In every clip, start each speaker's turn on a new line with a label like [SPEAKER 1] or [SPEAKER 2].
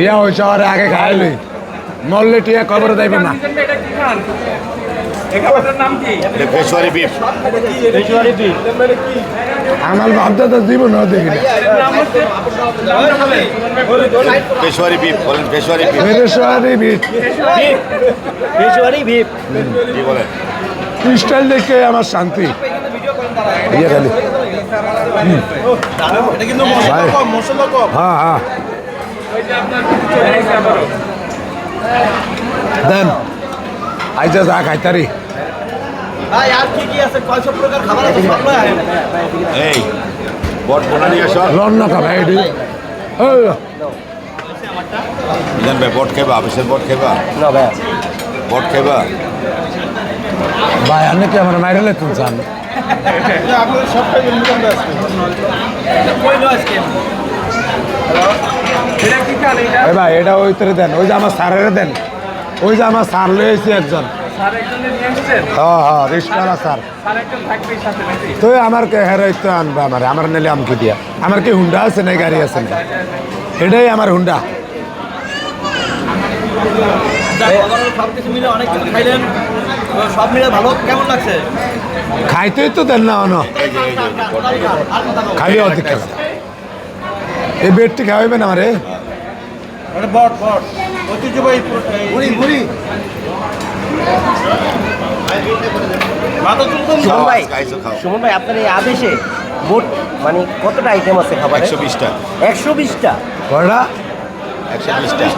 [SPEAKER 1] টিয়া ওই শহরে আগে খাইলি। মরলে টিয়া কবর যাইবে না।
[SPEAKER 2] এটা কি খান এই খাবারটার নাম কি
[SPEAKER 3] পেশোয়ারি বিফ?
[SPEAKER 1] আমার ভাবতে তো জীবন দেখি
[SPEAKER 2] বলেন।
[SPEAKER 3] পেশোয়ারি বিফ। পেশোয়ারি বিফ।
[SPEAKER 4] পেশোয়ারি ভিপ
[SPEAKER 3] কি বলেন?
[SPEAKER 1] স্টাইল দেখে আমার শান্তি। ইয়ে খালি। হ্যাঁ হ্যাঁ। দেন। আইজা যা খাইতারি
[SPEAKER 4] ভাই আর কি কি আছে? কয়শো প্রকার খাবার আছে? সব লয় আয়।
[SPEAKER 3] এই বট বোনা নিয়ে আসো
[SPEAKER 1] লন্ন খাবা এটি
[SPEAKER 3] মিজান ভাই বট খেবা অফিসের বট খেবা
[SPEAKER 4] না ভাই।
[SPEAKER 3] বট খেবা
[SPEAKER 1] ভাই আপনি কি আমার মাইরেলে তুলছেন
[SPEAKER 4] কই লয় আজকে
[SPEAKER 1] এই ভাই এটা ওই তরে দেন ওই যে আমার স্যারের দেন। ওই যে আমার স্যার লয়েছি একজন। হ্যাঁ হ্যাঁ আমার আমার আমার নিলে আমকে দিয়া। আমার কি হুন্ডা আছে না গাড়ি আছে না এটাই আমার হুন্ডা।
[SPEAKER 4] যাক, overall সব কিছু মিলে অনেক কিছু খাইলেন। তো সব মিলে ভালো কেমন লাগছে?
[SPEAKER 1] খাইতেই তো দেন না অন। খালি অর্ধেক খেলা এই বেডটি খাওয়াইবেন আমারে
[SPEAKER 4] সুমন ভাই সুমন ভাই আপনার এই আদেশে মোট মানে কতটা আইটেম আছে খাবারে?
[SPEAKER 3] একশো বিশটা।
[SPEAKER 4] একশো বিশটা।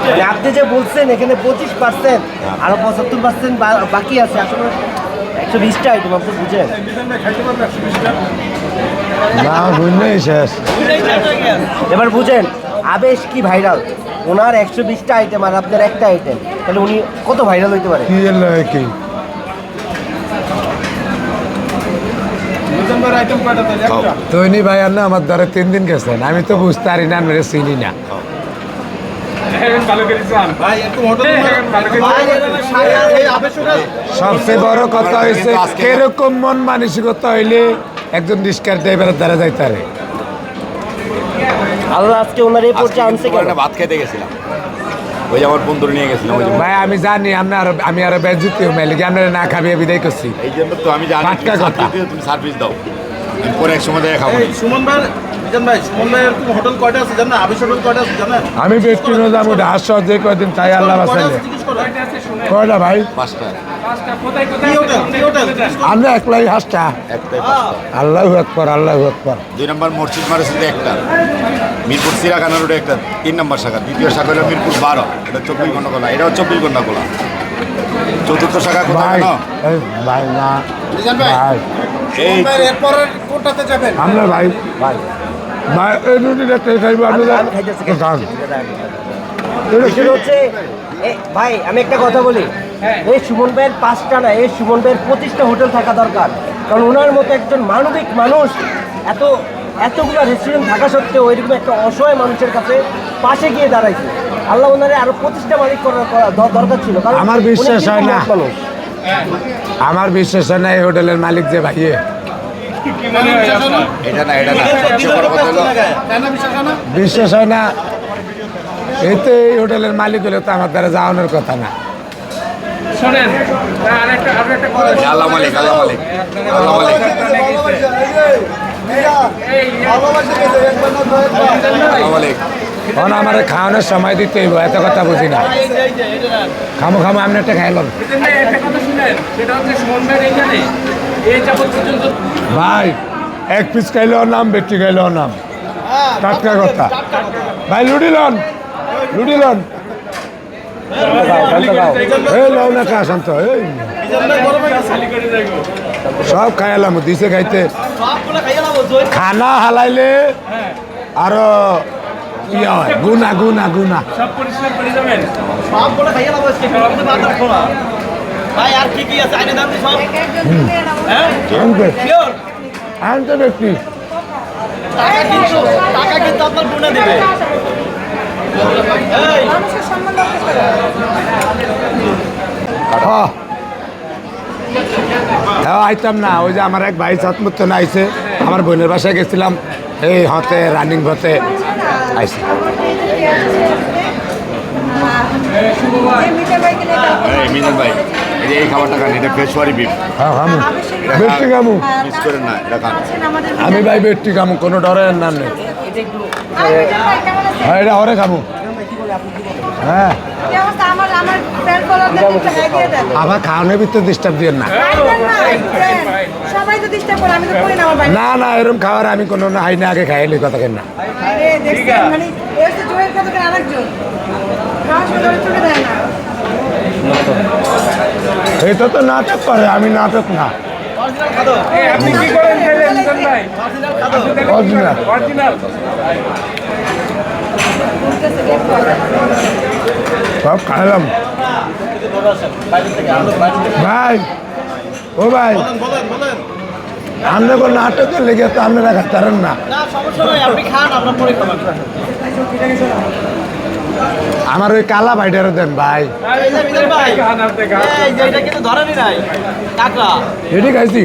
[SPEAKER 4] মানে আপনি যে বলছেন এখানে পঁচিশ পার্সেন্ট আরও পঁচাত্তর পার্সেন্ট বাকি আছে আসলে একশো বিশটা আইটেম আপনি বুঝেন।
[SPEAKER 1] না শুনলেই শেষ।
[SPEAKER 4] এবার বুঝেন আবেশ কি ভাইরাল ওনার একশো বিশটা আইটেম আর আপনার একটা আইটেম তাহলে উনি কত ভাইরাল হইতে পারে?
[SPEAKER 1] কি কি? তৈনি ভাই আর না আমার দ্বারা তিন দিন গেছেন। আমি তো বুঝতে পারি না মেরে চিনি না।
[SPEAKER 2] করে
[SPEAKER 1] সবচেয়ে বড় কথা হয়েছে কীরকম মন মানসিকতা হইলে একজন রিস্কার ড্রাইভারের দ্বারা যাইতে তারে।
[SPEAKER 4] আল্লাহ আজকে ওনার এই পর্যায়ে আনছে কেন?
[SPEAKER 3] একটা ভাত খেতে গেছিলাম। ওই যে আমার বন্ধুরা নিয়ে গেছিলাম ওই যে
[SPEAKER 1] ভাই আমি জানি আরও আমি আরও মেলে না খাবি বিদায় করছি।
[SPEAKER 3] এই জন্য তো আমি জানি
[SPEAKER 1] পাক্কা কথা।
[SPEAKER 3] সার্ভিস তুমি সার্ভিস দাও পরে এক সময় দেখা খাব
[SPEAKER 5] সুমন ভাই মিজান ভাই সুমন ভাই এরকম হোটেল কয়টা আছে জানেন আবিস হোটেল কয়টা আছে জানেন
[SPEAKER 1] আমি ব্যক্তিগত যাব হাস যে কয়দিন তাই আল্লাহ
[SPEAKER 5] করেন
[SPEAKER 2] কয়টা আছে শুনে?
[SPEAKER 1] কয়টা ভাই?
[SPEAKER 3] পাঁচটা।
[SPEAKER 1] আমরা একলাই হাসটা আল্লাহ আকবর আল্লাহ আকবর।
[SPEAKER 3] দুই নম্বর মসজিদ মারেছে একটা। মিরপুর সিরাখানা রোডে একটা। তিন নম্বর শাখা। দ্বিতীয় শাখা হলো মিরপুর বারো। এটা চব্বিশ ঘণ্টা খোলা। এটাও চব্বিশ ঘণ্টা খোলা। চতুর্থ শাখা কোথায়
[SPEAKER 1] ভাই ভাই না।
[SPEAKER 5] ভাই?
[SPEAKER 1] ভাই।
[SPEAKER 3] এই
[SPEAKER 5] এরপর কোনটাতে যাবেন।
[SPEAKER 1] আমরা ভাই।
[SPEAKER 4] ভাই।
[SPEAKER 1] ভাই এই রুটিটা কে খাইবো আপনি
[SPEAKER 4] আমি
[SPEAKER 1] খান।
[SPEAKER 4] হচ্ছে এ, ভাই আমি একটা কথা বলি। এই সুমন ভাইয়ের পাঁচটা না এই সুমন ভাইয়ের পঁচিশটা হোটেল থাকা দরকার। কারণ ওনার মতো একজন মানবিক মানুষ এত এতগুলো রেস্টুরেন্ট থাকা সত্ত্বেও এরকম একটা অসহায় মানুষের কাছে পাশে গিয়ে দাঁড়াইছে। আল্লাহ ওনারে আরও পঁচিশটা মালিক করার করা দরকার ছিল। কারণ
[SPEAKER 1] আমার বিশ্বাস হয় না। আমার বিশ্বাস হয় না এই হোটেলের মালিক যে ভাইয়ে
[SPEAKER 2] কি মনে হয় আপনার?
[SPEAKER 3] এটা না এটা না
[SPEAKER 5] বিশ্বাস হয় না
[SPEAKER 1] হয় এতে এই হোটেলের মালিক হলে তো আমার দ্বারা যাওয়ানোর কথা না আমার খাওয়ানোর সময় দিতে হইব এত কথা বুঝি না খামো খামো আমি একটা খাইলাম
[SPEAKER 2] সেটা হচ্ছে
[SPEAKER 1] ভাই, এক পিস খাইলেও নাম, বেটি খাইলেও নাম। টাটকা কথা। ভাই, লুডি লন লুডি লন। সব খাইলাম দিছে খাইতে। খানা হালাইলে আরও গুনা গুনা গুনা।
[SPEAKER 4] ভাই আর কি কি আছে? আইনে দাম সব? হ্যাঁ?
[SPEAKER 1] আনতে। ব্যক্তি
[SPEAKER 4] টাকা কিন্তু টাকা কিন্তু আপনার দেবে।
[SPEAKER 1] হ্যাঁ আইতাম না। ওই যে আমার এক ভাই সাতমুত্ত না আইছে আমার বোনের বাসায় গেছিলাম। এই হতে রানিং হতে। আইছে।
[SPEAKER 3] যে এই খাবারটা খান এটা পেশোয়ারি বিফ।
[SPEAKER 1] হ্যাঁ খামু খামু।
[SPEAKER 3] মিস করেন না এটা খান।
[SPEAKER 1] আমি ভাই বেশি খামু কোনো ডরের নাম নেই। হ্যাঁ এটা হরে খামু। হ্যাঁ।
[SPEAKER 6] আমার
[SPEAKER 1] খাওয়ানোর ভিতরে ডিস্টার্ব দিয়ে না।
[SPEAKER 6] না, না
[SPEAKER 1] না না এরকম খাবার আমি কোনো না হাই না আগে খাইলে কথা কেন না।
[SPEAKER 6] মানে
[SPEAKER 1] এটা তো নাটক করে, আমি নাটক না। সব খাইলাম। ভাই, ও ভাই আমরা কোনো নাটকের লেগে তো আপনারা খাতারেন না। আমার ওই কালা ভাইটারও দেন ভাই।
[SPEAKER 5] এটা
[SPEAKER 1] খাইছি।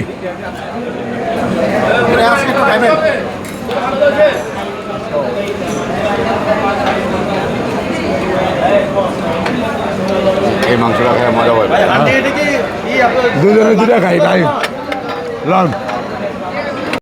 [SPEAKER 3] এই মাংসটা খেয়ে মজা
[SPEAKER 5] আপনার
[SPEAKER 1] দুজনে দুটা খাই ভাই। লন।